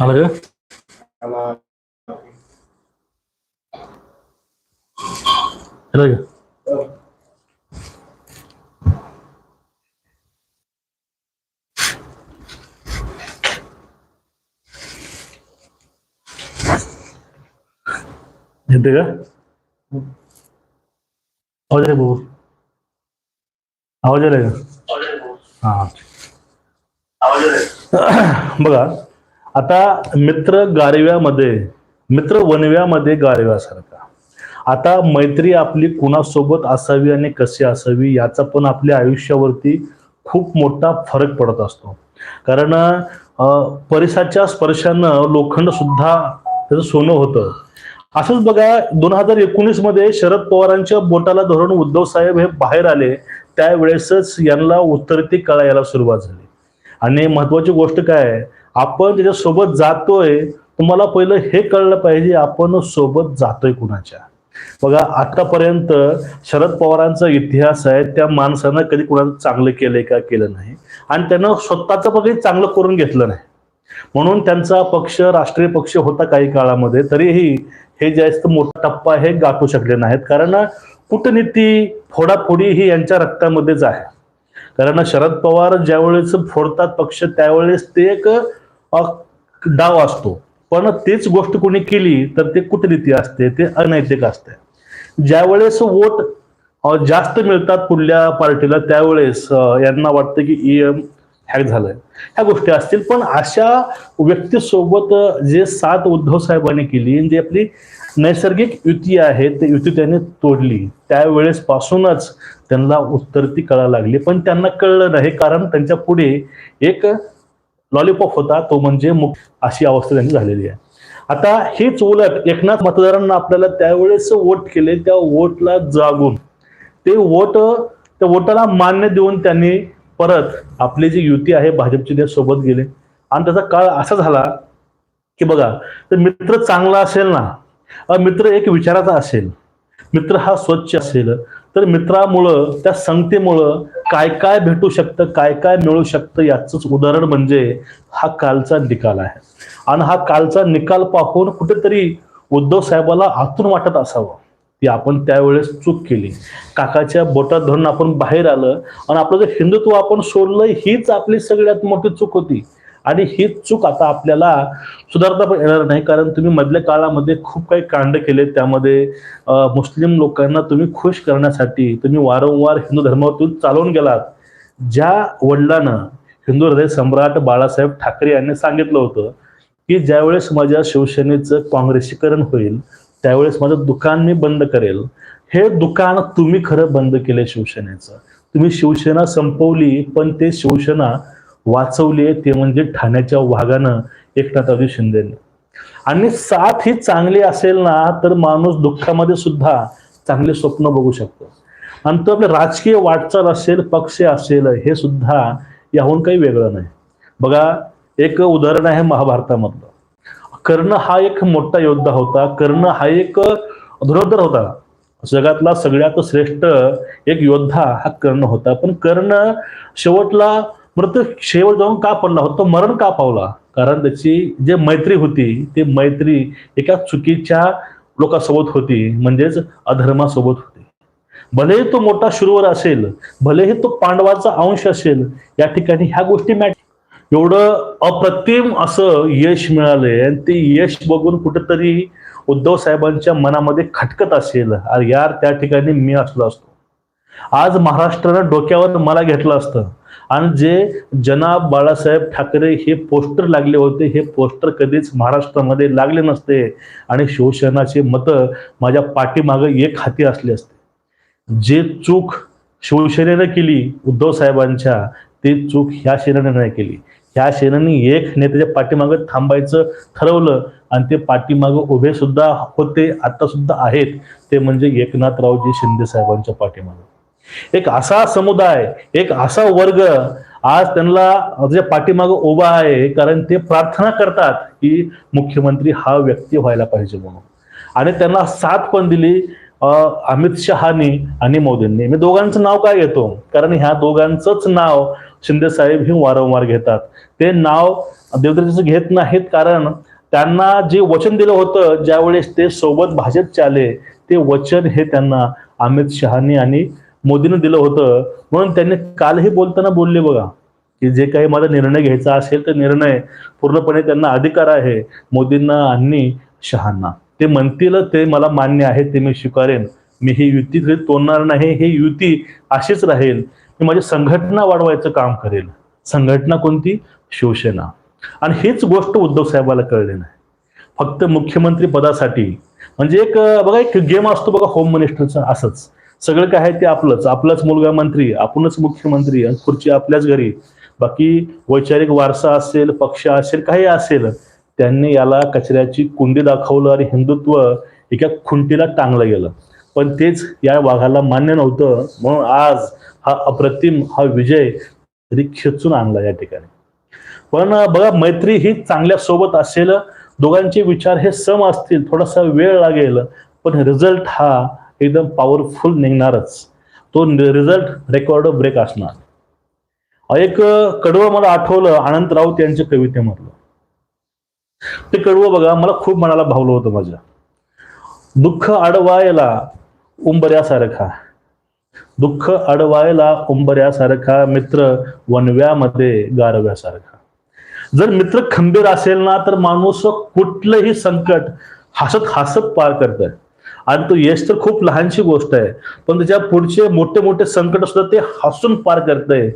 आलं का त्याला आलं का येते का आवाज आहे भाऊ आवाज आलाय का हा बघा आता मित्र गारव्यामध्ये मित्र वनव्यामध्ये गारव्यासारखा. आता मैत्री आपली कुणासोबत असावी आणि कशी असावी याचा पण आपल्या आयुष्यावरती खूप मोठा फरक पडत असतो. कारण परिसाच्या स्पर्शानं लोखंड सुद्धा त्याचं सोनं होतं. असंच बघा दोन हजार एकोणीसमध्ये शरद पवारांच्या बोटाला धरून उद्धव साहेब हे बाहेर आले त्यावेळेसच यांना उत्तरती कळायला सुरुवात झाली. आणि महत्वाची गोष्ट काय आहे आपण त्याच्यासोबत जातोय तुम्हाला पहिलं हे कळलं पाहिजे आपण सोबत जातोय कुणाच्या? बघा आतापर्यंत शरद पवारांचा इतिहास आहे त्या माणसानं कधी कुणाचं चांगलं केलंय का केलं नाही. आणि त्यानं स्वतःचं पण कधी चांगलं करून घेतलं नाही. म्हणून त्यांचा पक्ष राष्ट्रीय पक्ष होता काही काळामध्ये तरीही हे जास्त मोठा टप्पा हे गाठू शकले नाहीत. कारण कूटनीती फोडाफोडी ही यांच्या रक्तामध्येच आहे. कारण शरद पवार ज्यावेळेस फोडतात पक्ष त्यावेळेस ते एक डाव असतो. पण तीच गोष्ट कोणी केली तर ते कूटनीती असते ते अनैतिक असते. ज्यावेळेस वोट जास्त मिळतात पुढल्या पार्टीला त्यावेळेस यांना वाटतं की ईएम हॅक झालंय. ह्या गोष्टी असतील पण अशा व्यक्तीसोबत जे सात उद्धव साहेबांनी केली आणि जी आपली नैसर्गिक युती आहे ते युती त्यांनी तोडली. त्यावेळेस पासूनच त्यांना उत्तरती कळायला लागली. पण त्यांना कळलं नाही कारण त्यांच्या पुढे एक लॉलीपॉप होता तो म्हणजे मुख अशी अवस्था त्यांची झालेली आहे. आता हेच उलट एकनाथ मतदारांना आपल्याला त्यावेळेस वोट केले त्या वोटला जागून. ते वोट त्या वोटाला मान्य देऊन त्यांनी परत आपली जी युती आहे भाजपची त्या सोबत गेले. आणि त्याचा काळ असा झाला की बघा तर मित्र चांगला असेल ना मित्र एक विचाराचा असेल मित्र हा स्वच्छ असेल तर मित्रामुळं त्या संगतीमुळं काय काय भेटू शकतं काय काय मिळू शकतं याचंच उदाहरण म्हणजे हा कालचा निकाल आहे. आणि हा कालचा निकाल पाहून कुठेतरी उद्धव साहेबाला आतून वाटत असावं की आपण त्यावेळेस चूक केली. काकाच्या बोटात धरून आपण बाहेर आलं आणि आपलं जे हिंदुत्व आपण सोडलं हीच आपली सगळ्यात मोठी चूक होती. आणि ही चूक आता आपल्याला सुधारता पण येणार नाही कारण तुम्ही मधल्या काळामध्ये खूप काही कांड केले त्यामध्ये मुस्लिम लोकांना तुम्ही खुश करण्यासाठी तुम्ही वारंवार हिंदू धर्मातून चालवून गेलात. ज्या वडिलांना हिंदू हृदय सम्राट बाळासाहेब ठाकरे यांनी सांगितलं होतं की ज्यावेळेस माझ्या शिवसेनेचं काँग्रेसीकरण होईल त्यावेळेस माझं दुकान मी बंद करेल. हे दुकान तुम्ही खरं बंद केले शिवसेनेचं. तुम्ही शिवसेना संपवली पण ते शिवसेना वाचवली ते म्हणजे ठाण्याच्या वाघानं एकनाथरावजी शिंदेने. आणि साथ ही चांगली असेल ना तर माणूस दुःखामध्ये सुद्धा चांगले स्वप्न बघू शकतो. आणि तो आपली राजकीय वाटचाल असेल पक्ष असेल हे सुद्धा याहून काही वेगळं नाही. बघा एक उदाहरण आहे महाभारतामधलं. कर्ण हा एक मोठा योद्धा होता. कर्ण हा एक धुरोधर होता. जगातला सगळ्यात श्रेष्ठ एक योद्धा हा कर्ण होता. पण कर्ण शेवटला मृत शेवट जाऊन का पडला होता? तो मरण का पावला? कारण त्याची जे मैत्री होती ती मैत्री एका चुकीच्या लोकांसोबत होती म्हणजेच अधर्मासोबत होती. भलेही तो मोठा शूरवर असेल भलेही तो पांडवाचा अंश असेल या ठिकाणी ह्या गोष्टी मॅट एवढं अप्रतिम असं यश मिळालंय आणि ते यश बघून कुठेतरी उद्धव साहेबांच्या मनामध्ये खटकत असेल यार त्या ठिकाणी मी असलो असतो. आज महाराष्ट्रानं डोक्यावर मला घेतलं असतं. आणि जे जनाब बाळासाहेब ठाकरे हे पोस्टर लागले होते हे पोस्टर कधीच महाराष्ट्रामध्ये लागले नसते. आणि शिवसेनाचे मतं माझ्या पाठीमागं एक हाती असले असते. जे चूक शिवसेनेनं केली उद्धव साहेबांच्या ते चूक ह्या सेनेने नाही केली. ह्या सेनेने एक नेत्याच्या पाठीमागं थांबायचं ठरवलं आणि ते पाठीमागं उभे सुद्धा होते आता सुद्धा आहेत. ते म्हणजे एकनाथरावजी शिंदे साहेबांच्या पाठीमागं. एक असा समुदाय एक असा वर्ग आज त्यांना त्याच्या पाठीमागं उभा आहे कारण ते प्रार्थना करतात की मुख्यमंत्री हा व्यक्ती व्हायला पाहिजे म्हणून. आणि त्यांना साथ पण दिली अमित शहानी आणि मोदींनी. मी दोघांचं नाव काय घेतो? कारण ह्या दोघांचंच नाव शिंदे साहेब हे वारंवार घेतात. ते नाव देवदत्ताचं घेत नाहीत कारण त्यांना जे वचन दिलं होतं ज्यावेळेस ते सोबत भाजपचे आले ते वचन हे त्यांना अमित शहानी आणि मोदीनं दिलं होतं. म्हणून त्यांनी कालही बोलताना बोलले बघा की जे काही मला निर्णय घ्यायचा असेल तर निर्णय पूर्णपणे त्यांना अधिकार आहे मोदींना आणि शहांना. ते म्हणतील ते मला मान्य आहे ते मी स्वीकारेन. मी ही युती तोडणार नाही ही युती अशीच राहील. मी माझी संघटना वाढवायचं काम करेल. संघटना कोणती? शिवसेना. आणि हीच गोष्ट उद्धव साहेबाला कळली नाही. फक्त मुख्यमंत्री पदासाठी. म्हणजे एक बघा एक गेम असतो बघा होम मिनिस्टरचा असंच. सगळं काय आहे ते आपलंच. आपलाच मुलगा मंत्री आपणच मुख्यमंत्री आणि खुर्ची आपल्याच घरी. बाकी वैचारिक वारसा असेल पक्ष असेल काही असेल त्यांनी याला कचऱ्याची कुंडी दाखवलं आणि हिंदुत्व एका खुंटीला टांगलं गेलं. पण तेच या वाघाला मान्य नव्हतं. म्हणून आज हा अप्रतिम हा विजय तरी खेचून आणला या ठिकाणी. पण बघा मैत्री ही चांगल्या सोबत असेल. दोघांचे विचार हे सम असतील. थोडासा वेळ लागेल. पण रिझल्ट हा एकदम पॉवरफुल निघणारच. तो रिझल्ट रेकॉर्ड ब्रेक असणार. एक कडवं मला आठवलं अनंत राऊत यांच्या कवितेमधलं ते कडवं बघा मला खूप मनाला भावलं होतं माझ्या. दुःख अडवायला उंबऱ्यासारखा. दुःख अडवायला उंबऱ्यासारखा मित्र वनव्यामध्ये गारव्यासारखा. जर मित्र खंबीर असेल ना तर माणूस कुठलंही संकट हसत हसत पार करतोय. आणि तो यश तर खूप लहानशी गोष्ट आहे पण त्याच्या पुढचे मोठे मोठे संकट सुद्धा ते हसून पार करतंय.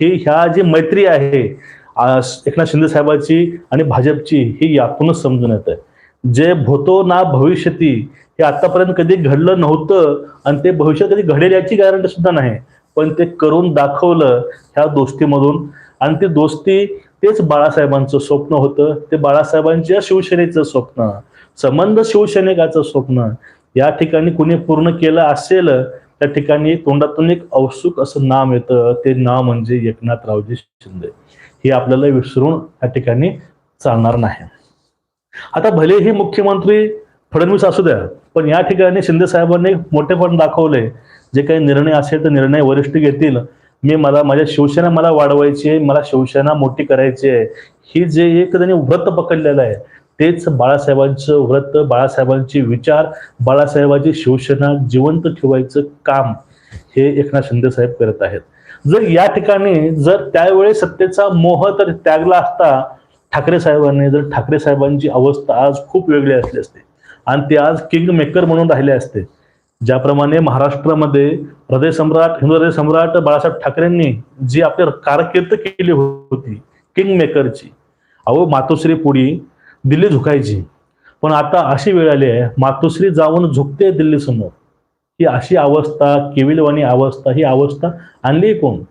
हे ह्या जी मैत्री आहे एकनाथ शिंदे साहेबाची आणि भाजपची ही यातूनच समजून येत आहे जे भोतो ना भविष्यती हे आतापर्यंत कधी घडलं नव्हतं आणि ते भविष्यात कधी घडेल याची गॅरंटी सुद्धा नाही. पण ते करून दाखवलं ह्या दोस्तीमधून. आणि ती दोस्ती तेच बाळासाहेबांचं स्वप्न होतं. ते बाळासाहेबांच्या शिवसेनेचं स्वप्न. संबंध शिवसैनिकाचं स्वप्न. या ठिकाणी कुणी पूर्ण केलं असेल त्या ठिकाणी तोंडातून एक औत्सुक असं नाम येतं. ते नाव म्हणजे एकनाथरावजी शिंदे. हे आपल्याला विसरून या ठिकाणी चालणार नाही. आता भलेही मुख्यमंत्री फडणवीस असू द्या पण या ठिकाणी शिंदे साहेबांनी मोठेपण दाखवले. जे काही निर्णय असेल तर निर्णय वरिष्ठ घेतील. मी मला माझ्या शिवसेना मला वाढवायची आहे मला शिवसेना मोठी करायची आहे. ही जे एक त्यांनी व्रत पकडलेलं आहे तेच बाळासाहेबांचं व्रत बाळासाहेबांचे विचार बाळासाहेबांची शिवसेना जिवंत ठेवायचं काम हे एकनाथ शिंदे साहेब करत आहेत. जर या ठिकाणी जर त्यावेळी सत्तेचा मोह तर त्यागला असता ठाकरे साहेबांनी जर ठाकरे साहेबांची अवस्था आज खूप वेगळी असली असते आणि ते आज किंग मेकर म्हणून राहिले असते ज्याप्रमाणे महाराष्ट्रामध्ये हृदय सम्राट हिंदू हृदय सम्राट बाळासाहेब ठाकरेंनी जी आपली कारकीर्द केली होती किंग मेकरची अहो मातोश्री पुढी दिल्ली झुकायची. पण आता अशी वेळ आली आहे मातोश्री जाऊन झुकते दिल्ली समोर. ही अशी अवस्था केविलवाणी अवस्था ही अवस्था आणली कोण?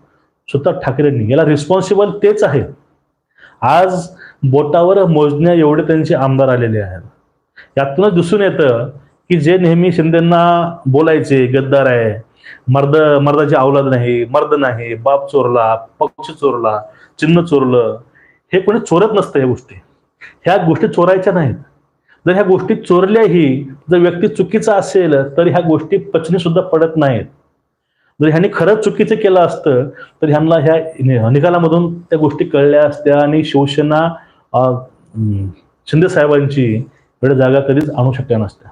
स्वतः ठाकरेंनी. याला रिस्पॉन्सिबल तेच आहेत. आज बोटावर मोजण्या एवढे त्यांचे आमदार आलेले आहेत. यातूनच दिसून येतं की जे नेहमी शिंदेना बोलायचे गद्दार आहे मर्द मर्दाची औलाद नाही मर्द नाही बाप चोरला पक्ष चोरला चिन्ह चोरलं हे कोणी चोरत नसतं या गोष्टी. ह्या गोष्टी चोरायच्या नाहीत. जर ह्या गोष्टी चोरल्याही जर व्यक्ती चुकीचा असेल तर ह्या गोष्टी पचनी सुद्धा पडत नाहीत. जर ह्यांनी खरंच चुकीचं केलं असतं तर ह्यांना ह्या निकालामधून त्या गोष्टी कळल्या असत्या आणि शिवसेना शिंदे साहेबांची वेळ जागा कधीच आणू शकल्या नसत्या.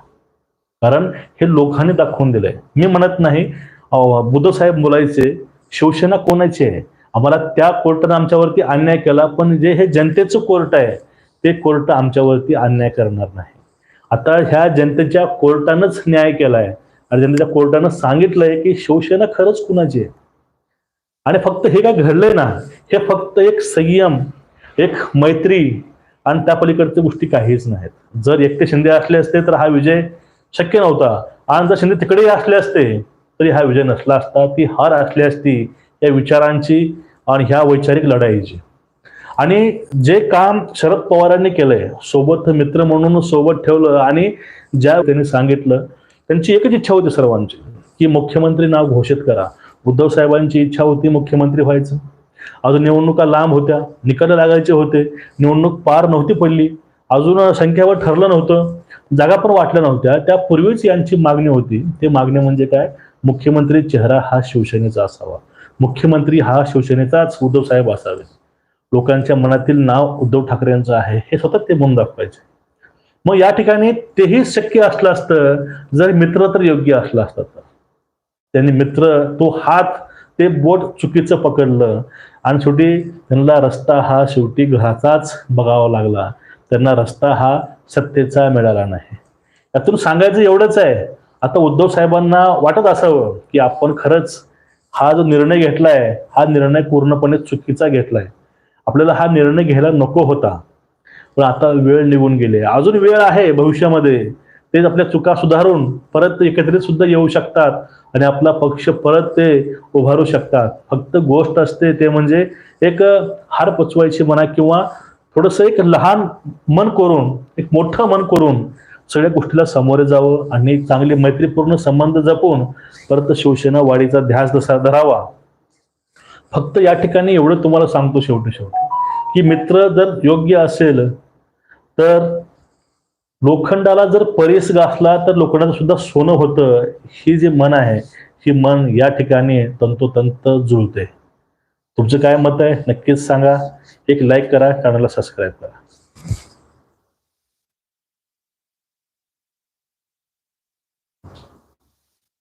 कारण हे लोकांनी दाखवून दिलंय. मी म्हणत नाही बुद्ध साहेब बोलायचे शिवसेना कोणाची आहे? आम्हाला त्या कोर्टानं आमच्यावरती अन्याय केला पण जे हे जनतेचं कोर्ट आहे ते कोर्ट आमच्यावरती अन्याय करणार नाही. आता ह्या जनतेच्या कोर्टानंच न्याय केलाय. आणि जनतेच्या कोर्टानं सांगितलंय की शिवसेना खरंच कुणाची आहे? आणि फक्त हे काय घडलंय ना हे फक्त एक संयम एक मैत्री आणि त्या पलीकडच्या गोष्टी काहीच नाहीत. जर एकटे शिंदे असले असते तर हा विजय शक्य नव्हता. आणि जर शिंदे तिकडेही असले असते तरी हा विजय नसला असता. ती हार असली असती या विचारांची आणि ह्या वैचारिक लढाईची. आणि जे काम शरद पवारांनी केलंय सोबत मित्र म्हणून सोबत ठेवलं आणि ज्या त्यांनी सांगितलं त्यांची एकच इच्छा होती सर्वांची की मुख्यमंत्री नाव घोषित करा. उद्धव साहेबांची इच्छा होती मुख्यमंत्री व्हायचं. अजून निवडणुका लांब होत्या निकाल लागायचे होते निवडणूक पार नव्हती पडली अजून संख्यावर ठरलं नव्हतं जागा पण वाटल्या नव्हत्या. त्यापूर्वीच यांची मागणी होती. ते मागणी म्हणजे काय? मुख्यमंत्री चेहरा हा शिवसेनेचा असावा. मुख्यमंत्री हा शिवसेनेचाच उद्धव साहेब असावे. लोकांच्या मनातील नाव उद्धव ठाकरे यांचं आहे हे स्वतः ते म्हणून दाखवायचे. मग या ठिकाणी तेही शक्य असलं असतं जर मित्र तर योग्य असला असता तर. त्यांनी मित्र तो हात ते बोट चुकीचं पकडलं आणि शेवटी त्यांना रस्ता हा शेवटी घराचाच बघावा लागला. त्यांना रस्ता हा सत्तेचा मिळाला नाही. यातून सांगायचं एवढंच आहे आता उद्धव साहेबांना वाटत असावं की आपण खरंच हा जो निर्णय घेतलाय हा निर्णय पूर्णपणे चुकीचा घेतलाय. आपल्याला हा निर्णय घ्यायला नको होता. पण आता वेळ निघून गेले. अजून वेळ आहे भविष्यामध्ये. तेच आपल्या चुका सुधारून परत एकत्रित सुद्धा येऊ शकतात आणि आपला पक्ष परत ते उभारू शकतात. फक्त गोष्ट असते ते म्हणजे एक हार पचवायची म्हणा किंवा थोडंसं एक लहान मन करून एक मोठं मन करून सगळ्या गोष्टीला सामोरे जावं आणि चांगले मैत्रीपूर्ण संबंध जपून परत शिवसेना वाढीचा ध्यास जसा धरावा. फक्त या ठिकाणी एवढं तुम्हाला सांगतो शेवटी शेवटी. की मित्र जर योग्य असेल तर लोखंडाला जर परीस गासला तर लोखंडाचं सुद्धा सोनं होतं. ही जी मन आहे ही मन या ठिकाणी तंतोतंत जुळते. तुमचं काय मत आहे नक्कीच सांगा. एक लाईक करा चॅनलला सबस्क्राईब करा.